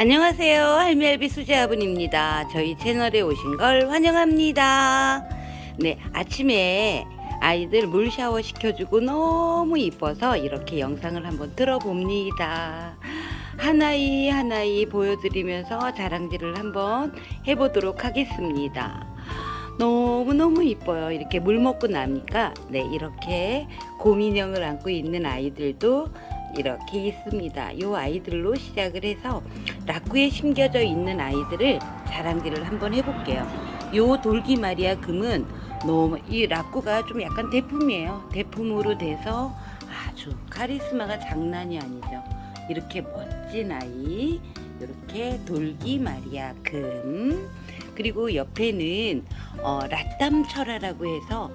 안녕하세요. 할미할비 수제아분입니다. 저희 채널에 오신 걸 환영합니다. 네, 아침에 아이들 물 샤워 시켜주고 너무 이뻐서 이렇게 영상을 한번 들어봅니다. 하나이 하나이 보여드리면서 자랑질을 한번 해보도록 하겠습니다. 너무너무 이뻐요. 이렇게 물 먹고 나니까, 네, 이렇게 곰인형을 안고 있는 아이들도 이렇게 있습니다. 이 아이들로 시작을 해서 라꾸에 심겨져 있는 아이들을 자랑질을 한번 해볼게요. 요 돌기 마리아 금은 너무 이 라꾸가 좀 약간 대품이에요. 대품으로 돼서 아주 카리스마가 장난이 아니죠. 이렇게 멋진 아이, 이렇게 돌기 마리아 금. 그리고 옆에는 어, 라땀철화라고 해서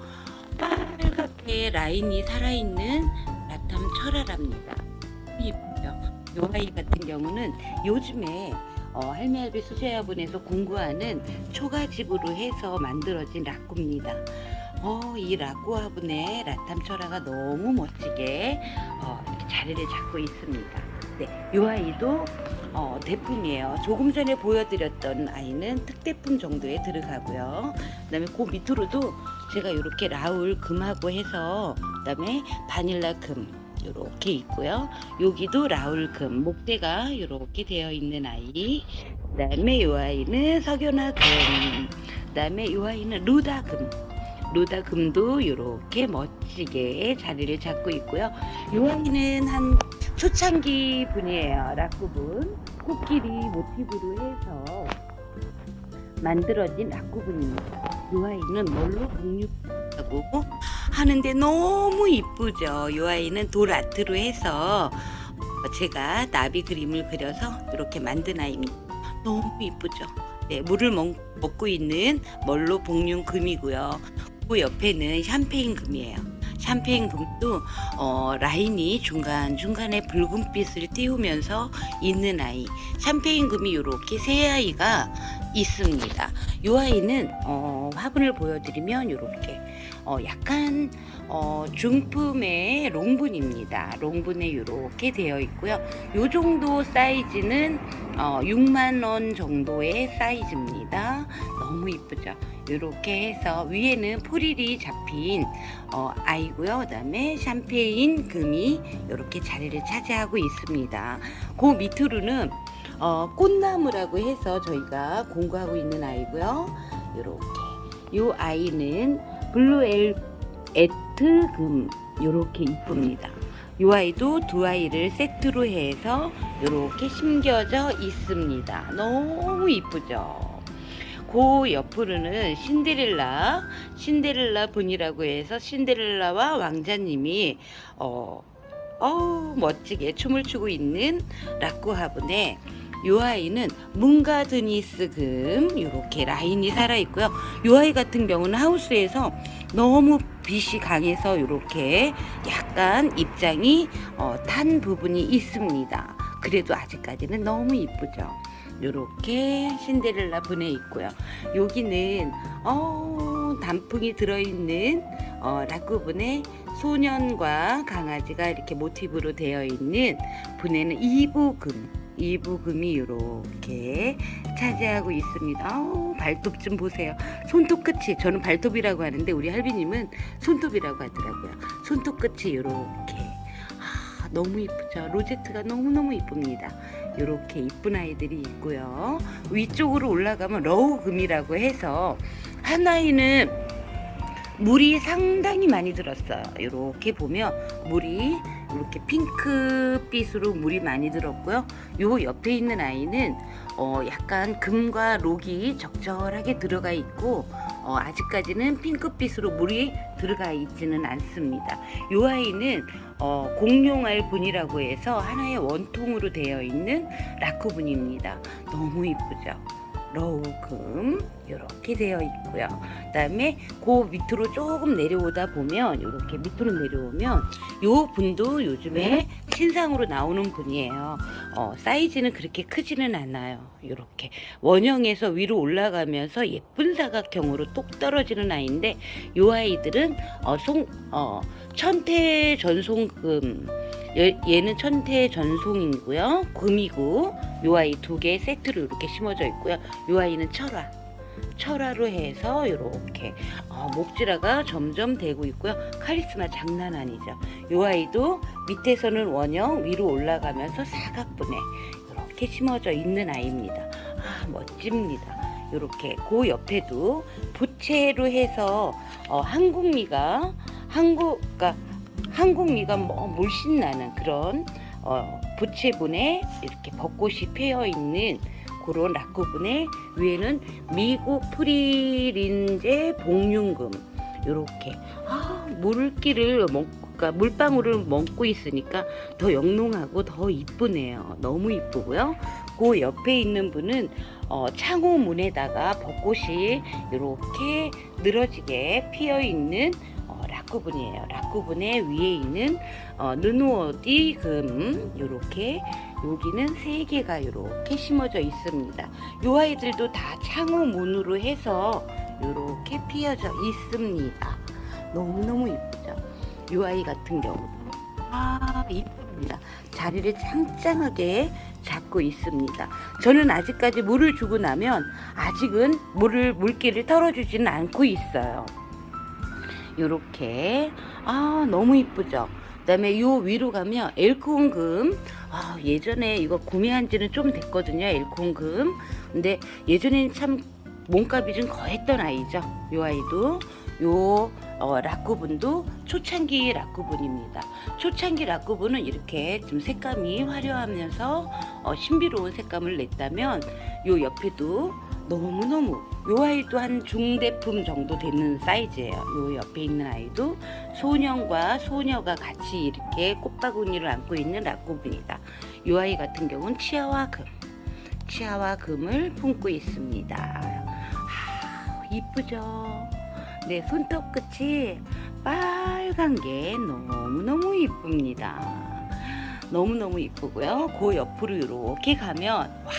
빨갛게 라인이 살아있는 라탐 철화랍니다. 이쁘죠? 요 아이 같은 경우는 요즘에 어, 할매 할배 수제화분에서 공구하는 초가집으로 해서 만들어진 라꾸입니다. 어, 이 라꾸 화분에 라탐 철화가 너무 멋지게 어, 자리를 잡고 있습니다. 네, 이 아이도 어, 대품이에요. 조금 전에 보여드렸던 아이는 특대품 정도에 들어가고요. 그다음에 그 밑으로도 제가 이렇게 라울 금하고 해서 그다음에 바닐라 금 이렇게 있고요. 여기도 라울 금 목대가 이렇게 되어 있는 아이. 그다음에 이 아이는 석연화 금. 그다음에 이 아이는 루다 금. 루다 금도 이렇게 멋지게 자리를 잡고 있고요. 이 아이는 한 초창기 분이에요. 라꾸분. 코끼리 모티브로 해서 만들어진 라꾸분입니다. 이 아이는 뭘로 공유하고 하는데 너무 이쁘죠. 이 아이는 돌 아트로 해서 제가 나비 그림을 그려서 이렇게 만든 아이입니다. 너무 이쁘죠. 네, 물을 먹, 먹고 있는 멀로 복륜 금이고요. 그 옆에는 샴페인 금이에요. 샴페인 금도 어, 라인이 중간 중간에 붉은빛을 띄우면서 있는 아이. 샴페인 금이 이렇게 세 아이가 있습니다. 이 아이는 어, 화분을 보여드리면 이렇게 어, 약간 어, 중품의 롱분입니다. 롱분에 이렇게 되어 있고요. 요 정도 사이즈는 어, 6만 원 정도의 사이즈입니다. 너무 이쁘죠? 이렇게 해서 위에는 포릴이 잡힌 어, 아이고요. 그다음에 샴페인 금이 이렇게 자리를 차지하고 있습니다. 그 밑으로는 어, 꽃나무라고 해서 저희가 공부하고 있는 아이고요. 이렇게 이 아이는 블루 엘 에트금 이렇게 이쁩니다. 이 아이도 두 아이를 세트로 해서 이렇게 심겨져 있습니다. 너무 이쁘죠. 그 옆으로는 신데렐라, 신데렐라 분이라고 해서 신데렐라와 왕자님이 어, 어 멋지게 춤을 추고 있는 화분에 요 아이는 문가드니스 금 이렇게 라인이 살아 있고요. 요 아이 같은 경우는 하우스에서 너무 빛이 강해서 이렇게 약간 입장이 어, 탄 부분이 있습니다. 그래도 아직까지는 너무 이쁘죠. 이렇게 신데렐라 분에 있고요. 여기는 어, 단풍이 들어있는 어, 라꾸분에 소년과 강아지가 이렇게 모티브로 되어 있는 분에는 이부금 이부금이 이렇게 차지하고 있습니다. 아우, 발톱 좀 보세요. 손톱 끝이 저는 발톱이라고 하는데 우리 할비님은 손톱이라고 하더라고요. 손톱 끝이 이렇게 아, 너무 이쁘죠. 로제트가 너무 너무 이쁩니다. 이렇게 이쁜 아이들이 있고요. 위쪽으로 올라가면 러우금이라고 해서 한 아이는 물이 상당히 많이 들었어요. 이렇게 보면 물이 이렇게 핑크빛으로 물이 많이 들었고요. 요 옆에 있는 아이는 어 약간 금과 록이 적절하게 들어가 있고 어 아직까지는 핑크빛으로 물이 들어가 있지는 않습니다. 요 아이는 어 공룡알 분이라고 해서 하나의 원통으로 되어 있는 라쿠분입니다. 너무 이쁘죠? 러우금 이렇게 되어 있고요. 그다음에 그 밑으로 조금 내려오다 보면 이렇게 밑으로 내려오면 요 분도 요즘에 신상으로 나오는 분이에요. 어, 사이즈는 그렇게 크지는 않아요. 이렇게 원형에서 위로 올라가면서 예쁜 사각형으로 똑 떨어지는 아이인데 요 아이들은 어, 송, 어, 천태 전송금 얘- 얘는 천태 전송이고요. 금이고 요 아이 두 개 세트로 이렇게 심어져 있고요. 요 아이는 철화. 철화로 해서 이렇게 어, 목질화가 점점 되고 있고요. 카리스마 장난 아니죠. 요 아이도 밑에서는 원형 위로 올라가면서 사각분에 이렇게 심어져 있는 아이입니다. 아 멋집니다. 이렇게 그 옆에도 부채로 해서 어, 한국미가 한국 그러니까 한국미가 뭐 물씬 나는 그런 어, 부채분에 이렇게 벚꽃이 피어 있는 그런 락구분에 위에는 미국 프리린제 복륜금 이렇게 아, 물기를 먹 그러니까 물방울을 먹고 있으니까 더 영롱하고 더 이쁘네요. 너무 이쁘고요. 그 옆에 있는 분은 어, 창호 문에다가 벚꽃이 이렇게 늘어지게 피어 있는 어, 락구분이에요. 락구분의 위에 있는 어, 느누어디 금 이렇게 여기는 세 개가 이렇게 심어져 있습니다. 요 아이들도 다 창호 문으로 해서 이렇게 피어져 있습니다. 너무너무 이쁘죠? 요 아이 같은 경우도 아 이쁩니다. 자리를 짱짱하게 잡고 있습니다. 저는 아직까지 물을 주고 나면 아직은 물을 물기를 털어주지는 않고 있어요. 요렇게 아 너무 이쁘죠. 그다음에 요 위로 가면 엘콘금 아 예전에 이거 구매한 지는 좀 됐거든요 엘콘금. 근데 예전에는 참 몸값이 좀 거했던 아이죠 요 아이도. 요 어, 락구분도 초창기 락구분입니다. 초창기 락구분은 이렇게 좀 색감이 화려하면서 어, 신비로운 색감을 냈다면 요 옆에도 너무너무 요 아이도 한 중대품 정도 되는 사이즈예요. 요 옆에 있는 아이도 소년과 소녀가 같이 이렇게 꽃바구니를 안고 있는 락구분이다. 요 아이 같은 경우는 치아와 금, 치아와 금을 품고 있습니다. 하, 이쁘죠? 네, 손톱 끝이 빨간 게 너무너무 이쁩니다. 너무너무 이쁘고요. 그 옆으로 이렇게 가면 와,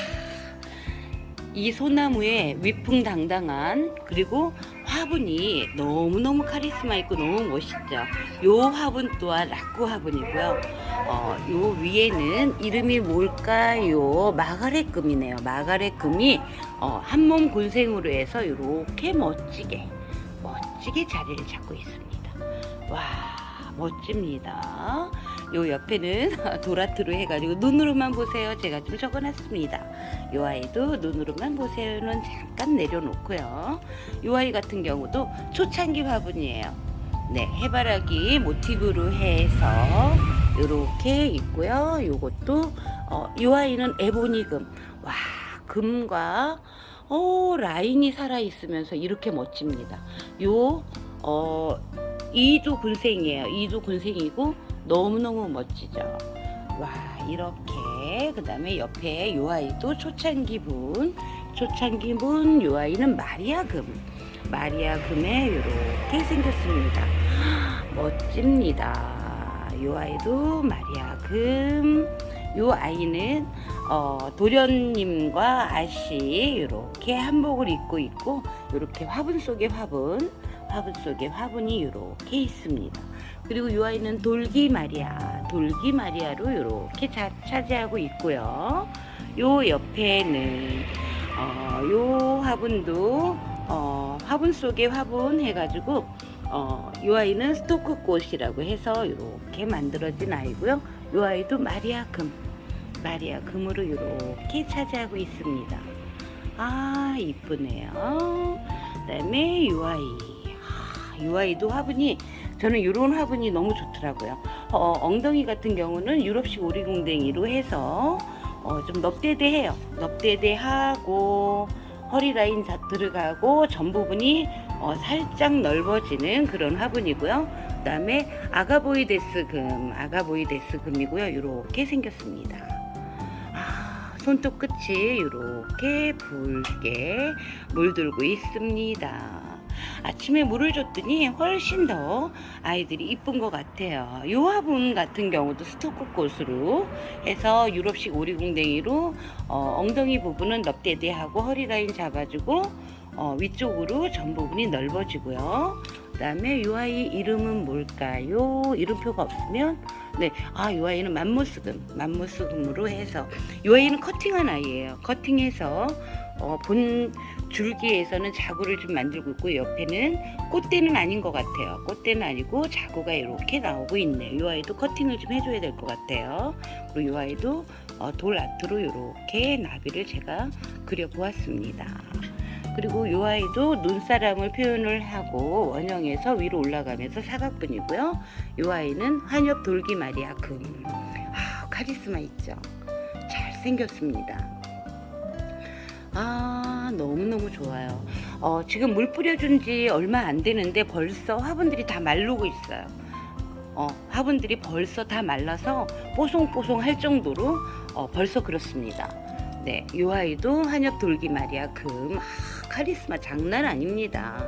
이 소나무의 위풍당당한 그리고 화분이 너무너무 카리스마 있고 너무 멋있죠. 요 화분 또한 락구 화분이고요. 어, 요 위에는 이름이 뭘까요? 마가렛 금이네요. 마가렛 금이 어, 한몸 군생으로 해서 이렇게 멋지게 멋지게 자리를 잡고 있습니다. 와 멋집니다. 요 옆에는 도라트로 해가지고 눈으로만 보세요. 제가 좀 적어놨습니다. 요 아이도 눈으로만 보세요는 잠깐 내려놓고요. 요 아이 같은 경우도 초창기 화분이에요. 네, 해바라기 모티브로 해서 요렇게 있고요. 요것도 어, 요 아이는 에보니금. 와, 금과 어, 라인이 살아 있으면서 이렇게 멋집니다. 요 어, 이도 군생이에요. 이도 군생이고 너무너무 멋지죠. 와, 이렇게 그 다음에 옆에 요 아이도 초창기 분, 초창기 분, 요 아이는 마리아금. 마리아금에 이렇게 생겼습니다. 멋집니다. 요 아이도 마리아금. 요 아이는 어, 도련님과 아씨 이렇게 한복을 입고 있고 이렇게 화분 속에 화분, 화분 속에 화분이 이렇게 있습니다. 그리고 이 아이는 돌기 마리아, 돌기 마리아로 이렇게 자, 차지하고 있고요. 요 옆에는 어, 요 화분도 어, 화분 속에 화분 해가지고 어, 이 아이는 스토크 꽃이라고 해서 이렇게 만들어진 아이고요. 이 아이도 마리아 금, 마리아 금으로 이렇게 차지하고 있습니다. 아 이쁘네요. 그다음에 이 아이, 아, 이 아이도 화분이 저는 이런 화분이 너무 좋더라고요. 어, 엉덩이 같은 경우는 유럽식 오리궁뎅이로 해서 어, 좀 넙대대해요. 넙대대하고 허리 라인 다 들어가고 전 부분이 어, 살짝 넓어지는 그런 화분이고요. 그다음에 아가보이데스 금, 아가보이데스 금이고요. 이렇게 생겼습니다. 아, 손톱 끝이 이렇게 붉게 물들고 있습니다. 아침에 물을 줬더니 훨씬 더 아이들이 이쁜 것 같아요. 요 화분 같은 경우도 스토커 꽃으로 해서 유럽식 오리궁뎅이로 어, 엉덩이 부분은 넙대대하고 허리 라인 잡아주고 어, 위쪽으로 전 부분이 넓어지고요. 그 다음에 요 아이 이름은 뭘까요? 이름표가 없으면 네, 아, 이 아이는 맘모스금, 맘모스금으로 해서 이 아이는 커팅한 아이예요. 커팅해서 어, 본 줄기에서는 자구를 좀 만들고 있고 옆에는 꽃대는 아닌 것 같아요. 꽃대는 아니고 자구가 이렇게 나오고 있네요. 이 아이도 커팅을 좀 해줘야 될 것 같아요. 그리고 이 아이도 어, 돌 아트로 이렇게 나비를 제가 그려보았습니다. 그리고 이 아이도 눈사람을 표현을 하고 원형에서 위로 올라가면서 사각분이고요. 이 아이는 한엽 돌기 마리아 금. 아, 카리스마 있죠. 잘 생겼습니다. 아, 너무너무 좋아요. 어, 지금 물 뿌려준 지 얼마 안 되는데 벌써 화분들이 다 마르고 있어요. 어, 화분들이 벌써 다 말라서 뽀송뽀송 할 정도로 어, 벌써 그렇습니다. 네, 이 아이도 한엽 돌기 마리아 금. 아, 카리스마 장난 아닙니다.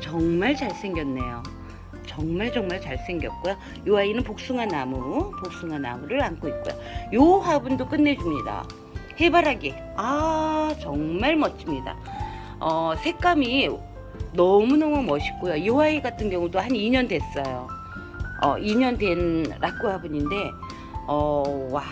정말 잘생겼네요. 정말 정말 잘생겼고요. 이 아이는 복숭아 나무, 복숭아 나무를 안고 있고요. 이 화분도 끝내줍니다. 해바라기. 아, 정말 멋집니다. 어, 색감이 너무너무 멋있고요. 이 아이 같은 경우도 한 2년 됐어요. 어, 2년 된 라꾸 화분인데, 어, 와,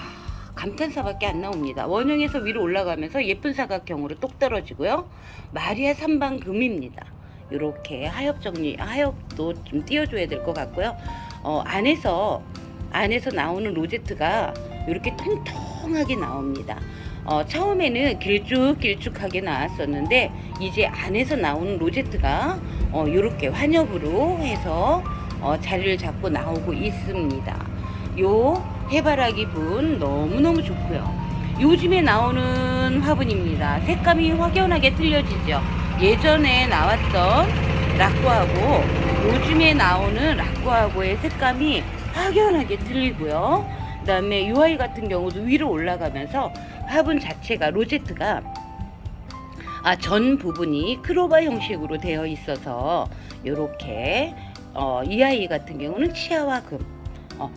감탄사밖에 안 나옵니다. 원형에서 위로 올라가면서 예쁜 사각형으로 똑 떨어지고요. 마리아 삼방금입니다. 이렇게 하엽 정리, 하엽도 좀 띄워줘야 될 것 같고요. 어, 안에서 안에서 나오는 로제트가 이렇게 통통하게 나옵니다. 어, 처음에는 길쭉길쭉하게 나왔었는데 이제 안에서 나오는 로제트가 어, 이렇게 환엽으로 해서 어, 자리를 잡고 나오고 있습니다. 요 해바라기 분 너무너무 좋고요. 요즘에 나오는 화분입니다. 색감이 확연하게 틀려지죠. 예전에 나왔던 락구하고 요즘에 나오는 락구하고의 색감이 확연하게 틀리고요. 그 다음에 UI 같은 경우도 위로 올라가면서 화분 자체가 로제트가 아, 전 부분이 크로바 형식으로 되어 있어서 이렇게 어, 이 아이 같은 경우는 치아와 금. 어,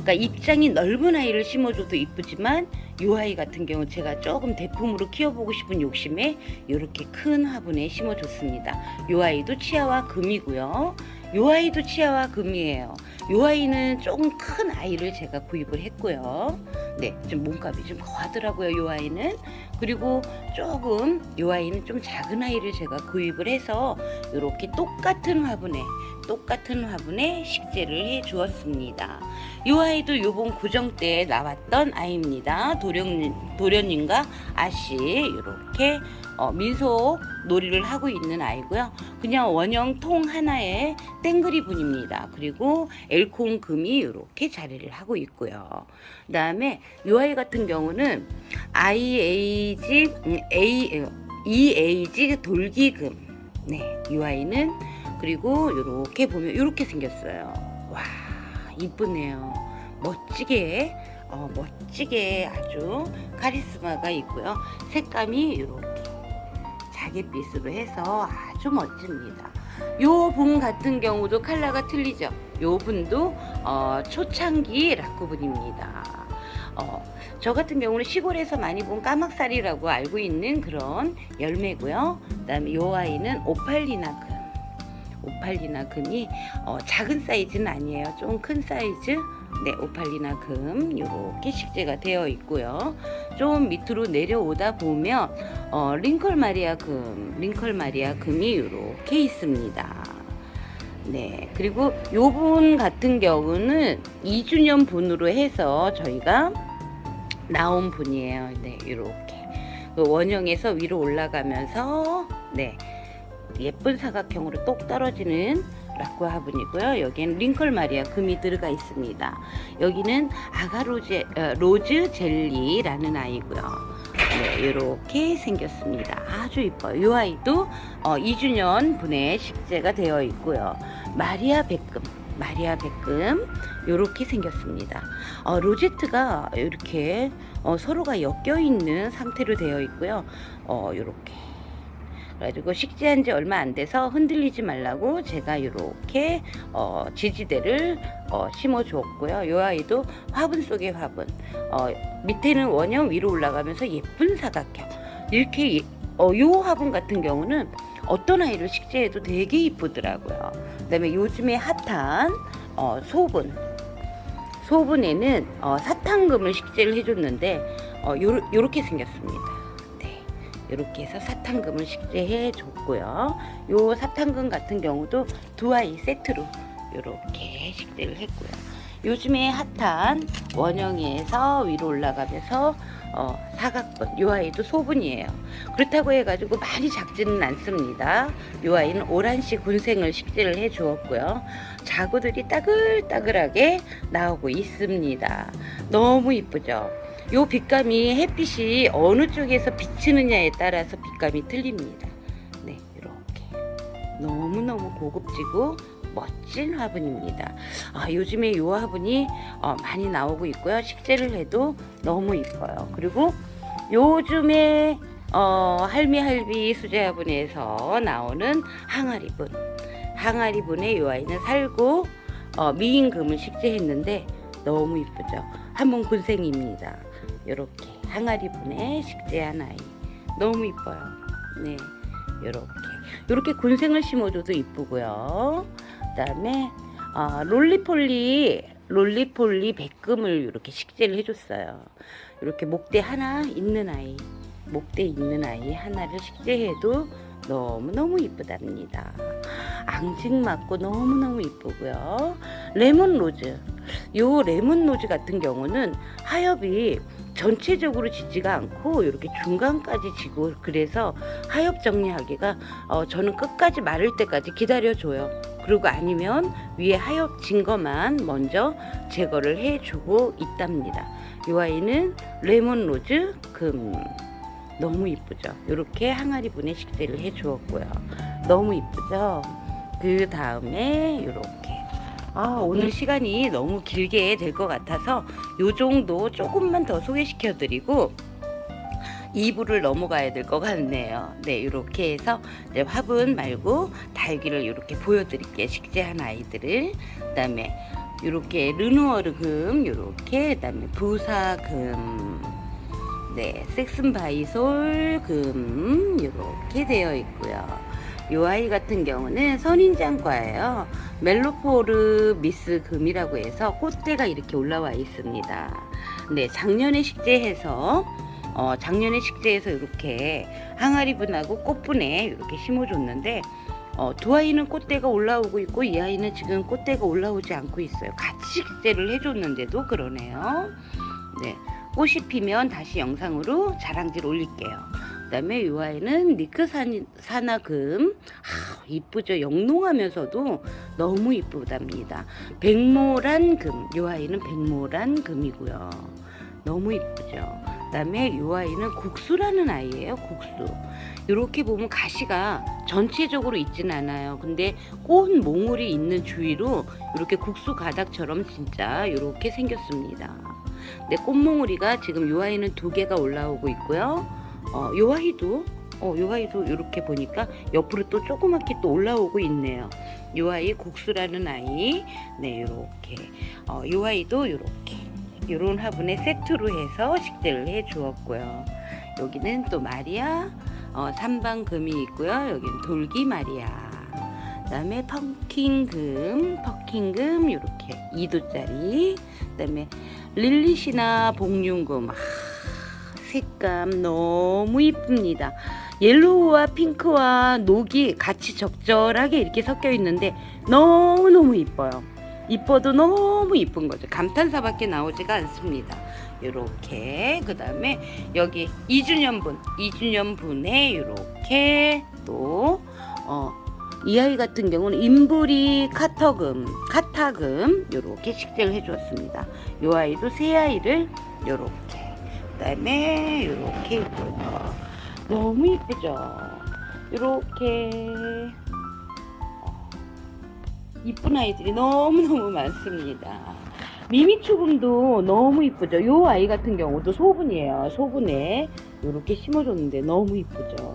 그러니까 입장이 넓은 아이를 심어줘도 이쁘지만 이 아이 같은 경우 제가 조금 대품으로 키워보고 싶은 욕심에 이렇게 큰 화분에 심어줬습니다. 이 아이도 치아와 금이고요. 이 아이도 치아와 금이에요. 이 아이는 조금 큰 아이를 제가 구입을 했고요. 네, 좀 몸값이 좀 거하더라고요. 이 아이는 그리고 조금 이 아이는 좀 작은 아이를 제가 구입을 해서 이렇게 똑같은 화분에 똑같은 화분에 식재를 해 주었습니다. 이 아이도 요번 구정 때 나왔던 아이입니다. 도련님, 도련님과 아씨 이렇게 어, 민속 놀이를 하고 있는 아이고요. 그냥 원형 통 하나에 땡그리 분입니다. 그리고 엘콩 금이 이렇게 자리를 하고 있고요. 그 다음에 이 아이 같은 경우는 IAG 음, A EAG 돌기금. 네, 이 아이는 그리고 이렇게 보면 이렇게 생겼어요. 와, 이쁘네요. 멋지게 어, 멋지게 아주 카리스마가 있고요. 색감이 이렇게 자갯빛으로 해서 아주 멋집니다. 요분 같은 경우도 컬러가 틀리죠. 요 분도 어, 초창기 라쿠분입니다. 어, 저 같은 경우는 시골에서 많이 본 까막살이라고 알고 있는 그런 열매고요. 그다음에 요 아이는 오팔리나 금. 오팔리나 금이 어, 작은 사이즈는 아니에요. 좀 큰 사이즈. 네, 오팔리나 금 이렇게 식재가 되어 있고요. 좀 밑으로 내려오다 보면 어, 링컬 마리아 금, 링컬 마리아 금이 이렇게 있습니다. 네, 그리고 요분 같은 경우는 2주년 분으로 해서 저희가 나온 분이에요. 네, 이렇게 그 원형에서 위로 올라가면서 네 예쁜 사각형으로 똑 떨어지는 라쿠 화분이고요. 여기는 링컬 마리아 금이 들어가 있습니다. 여기는 아가로제 어, 로즈 젤리라는 아이고요. 네, 이렇게 생겼습니다. 아주 이뻐요. 이 아이도 어, 2주년 분의 식재가 되어 있고요. 마리아 백금, 마리아 백금 이렇게 생겼습니다. 어, 로제트가 이렇게 어, 서로가 엮여 있는 상태로 되어 있고요. 어, 이렇게 그래가지고 식재한 지 얼마 안 돼서 흔들리지 말라고 제가 이렇게 어, 지지대를 어, 심어 주었고요. 이 아이도 화분 속의 화분. 어, 밑에는 원형 위로 올라가면서 예쁜 사각형. 이렇게 예- 어, 요 화분 같은 경우는 어떤 아이를 식재해도 되게 이쁘더라고요. 그다음에 요즘에 핫한 어, 소분. 소분에는 어, 사탕금을 식재를 해줬는데 어, 요르, 요렇게 생겼습니다. 네, 요렇게 해서 사탕금을 식재해 줬고요. 요 사탕금 같은 경우도 두 아이 세트로 요렇게 식재를 했고요. 요즘에 핫한 원형에서 위로 올라가면서 어, 사각분, 요 아이도 소분이에요. 그렇다고 해가지고 많이 작지는 않습니다. 요 아이는 오란시 군생을 식재를 해 주었고요. 자구들이 따글따글하게 나오고 있습니다. 너무 이쁘죠? 요 빛감이 햇빛이 어느 쪽에서 비치느냐에 따라서 빛감이 틀립니다. 네, 이렇게. 너무너무 고급지고 멋진 화분입니다. 아, 요즘에 요 화분이 어, 많이 나오고 있고요. 식재를 해도 너무 이뻐요. 그리고 요즘에 어, 할미 할비 수제 화분에서 나오는 항아리분. 항아리분에 요 아이는 살고 어, 미인 금을 식재했는데 너무 이쁘죠. 한번 군생입니다. 요렇게 항아리분에 식재한 아이. 너무 이뻐요. 네. 요렇게. 요렇게 군생을 심어줘도 이쁘고요. 그다음에 어, 롤리폴리 롤리폴리 백금을 이렇게 식재를 해줬어요. 이렇게 목대 하나 있는 아이, 목대 있는 아이 하나를 식재해도 너무 너무 이쁘답니다. 앙증맞고 너무 너무 이쁘고요. 레몬 로즈, 요 레몬 로즈 같은 경우는 하엽이 전체적으로 지지가 않고 이렇게 중간까지 지고 그래서 하엽 정리하기가 어, 저는 끝까지 마를 때까지 기다려줘요. 그리고 아니면 위에 하엽 진 것만 먼저 제거를 해주고 있답니다. 이 아이는 레몬 로즈 금 너무 이쁘죠. 이렇게 항아리 분에 식재를 해주었고요. 너무 이쁘죠. 그 다음에 이렇게 아 오늘 시간이 너무 길게 될 것 같아서 요 정도 조금만 더 소개시켜 드리고 2부를 넘어가야 될 것 같네요. 네, 이렇게 해서 이제 화분 말고 달기를 이렇게 보여드릴게요. 식재한 아이들을. 그 다음에 이렇게 르누어르 금, 이렇게 그 다음에 부사 금, 네, 섹슨 바이솔 금 이렇게 되어 있고요. 이 아이 같은 경우는 선인장과예요. 멜로포르 미스 금이라고 해서 꽃대가 이렇게 올라와 있습니다. 네, 작년에 식재해서 어, 작년에 식재해서 이렇게 항아리분하고 꽃분에 이렇게 심어줬는데 어, 두 아이는 꽃대가 올라오고 있고 이 아이는 지금 꽃대가 올라오지 않고 있어요. 같이 식재를 해줬는데도 그러네요. 네, 꽃이 피면 다시 영상으로 자랑질 올릴게요. 그다음에 이 아이는 니크사나금 아, 이쁘죠. 영롱하면서도 너무 이쁘답니다. 백모란 금, 이 아이는 백모란 금이고요. 너무 이쁘죠. 그다음에 이 아이는 국수라는 아이예요. 국수. 이렇게 보면 가시가 전체적으로 있진 않아요. 근데 꽃 몽울이 있는 주위로 이렇게 국수 가닥처럼 진짜 이렇게 생겼습니다. 근데 꽃몽울이가 지금 이 아이는 두 개가 올라오고 있고요. 어, 이 아이도 어, 요 아이도 이렇게 보니까 옆으로 또 조그맣게 또 올라오고 있네요. 요 아이 국수라는 아이, 네, 요렇게. 어, 요 아이도 요렇게. 요런 화분에 세트로 해서 식재를 해 주었고요. 여기는 또 마리아, 어, 삼방금이 있고요. 여기는 돌기 마리아. 그다음에 펑킹금, 퍼킹금 이렇게 2도짜리. 그다음에 릴리시나 복륜금. 아, 색감 너무 이쁩니다. 옐로우와 핑크와 녹이 같이 적절하게 이렇게 섞여 있는데 너무너무 이뻐요. 이뻐도 너무 이쁜 거죠. 감탄사밖에 나오지가 않습니다. 이렇게 그 다음에 여기 2주년분 2주년분에 이렇게 또 어, 이 아이 같은 경우는 인부리 카터금 카타금 이렇게 식재를 해주었습니다. 이 아이도 새 아이를 이렇게 그다음에 이렇게 있고요. 너무 이쁘죠. 이렇게 이쁜 아이들이 너무너무 많습니다. 미미초금도 너무 이쁘죠. 요 아이 같은 경우도 소분이에요. 소분에 이렇게 심어줬는데 너무 이쁘죠.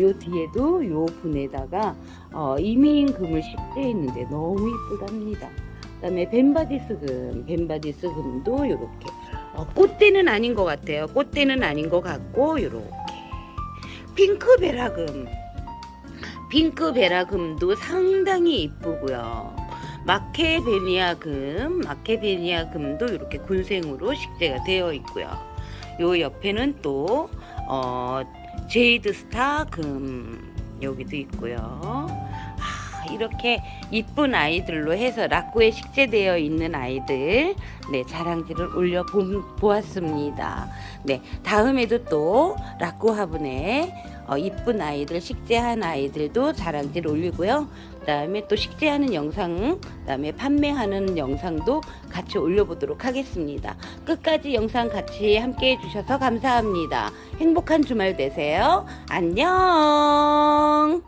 요 뒤에도 요 분에다가 어, 이미인 금을 식재했는데 너무 이쁘답니다. 그 다음에 벤바디스 금, 벤바디스 금도 이렇게 어, 꽃대는 아닌 것 같아요. 꽃대는 아닌 것 같고 이렇게 핑크 베라금 핑크 베라금도 상당히 이쁘고요. 마케베니아금, 마케베니아금도 이렇게 군생으로 식재가 되어 있고요. 요 옆에는 또 어, 제이드 스타 금 여기도 있고요. 아, 이렇게 이쁜 아이들로 해서 라꾸에 식재되어 있는 아이들 네 자랑지를 올려 보, 보았습니다. 네 다음에도 또 라꾸 화분에 어, 이쁜 아이들 식재한 아이들도 자랑지를 올리고요. 그다음에 또 식재하는 영상, 그다음에 판매하는 영상도 같이 올려보도록 하겠습니다. 끝까지 영상 같이 함께 해 주셔서 감사합니다. 행복한 주말 되세요. 안녕.